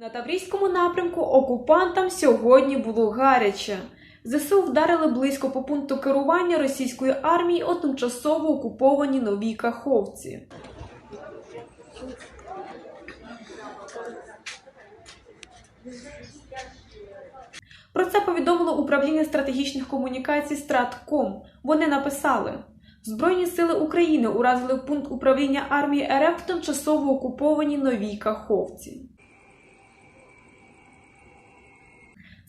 На Таврійському напрямку окупантам сьогодні було гаряче. ЗСУ вдарили близько по пункту керування російської армії у тимчасово окупованій новій Каховці. Про це повідомило управління стратегічних комунікацій Стратком. Вони написали: Збройні сили України уразили пункт управління армії РФ в тимчасово окупованій новій Каховці.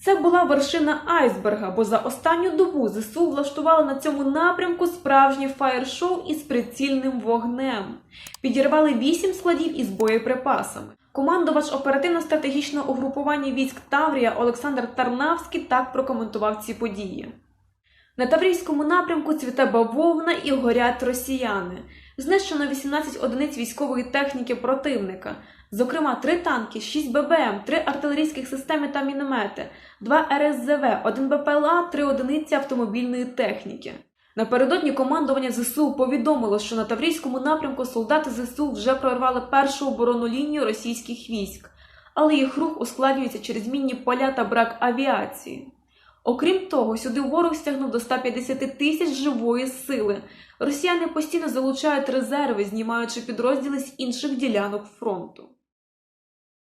Це була вершина айсберга, бо за останню добу ЗСУ влаштували на цьому напрямку справжнє фаєр-шоу із прицільним вогнем. Підірвали вісім складів із боєприпасами. Командувач оперативно-стратегічного угрупування військ Таврія Олександр Тарнавський так прокоментував ці події. На Таврійському напрямку цвіте бавовна і горять росіяни. Знищено 18 одиниць військової техніки противника, зокрема 3 танки, 6 ББМ, 3 артилерійських системи та міномети, 2 РСЗВ, 1 БПЛА, 3 одиниці автомобільної техніки. Напередодні командування ЗСУ повідомило, що на Таврійському напрямку солдати ЗСУ вже прорвали першу оборонну лінію російських військ, але їх рух ускладнюється через мінні поля та брак авіації. Окрім того, сюди ворог стягнув до 150 тисяч живої сили. Росіяни постійно залучають резерви, знімаючи підрозділи з інших ділянок фронту.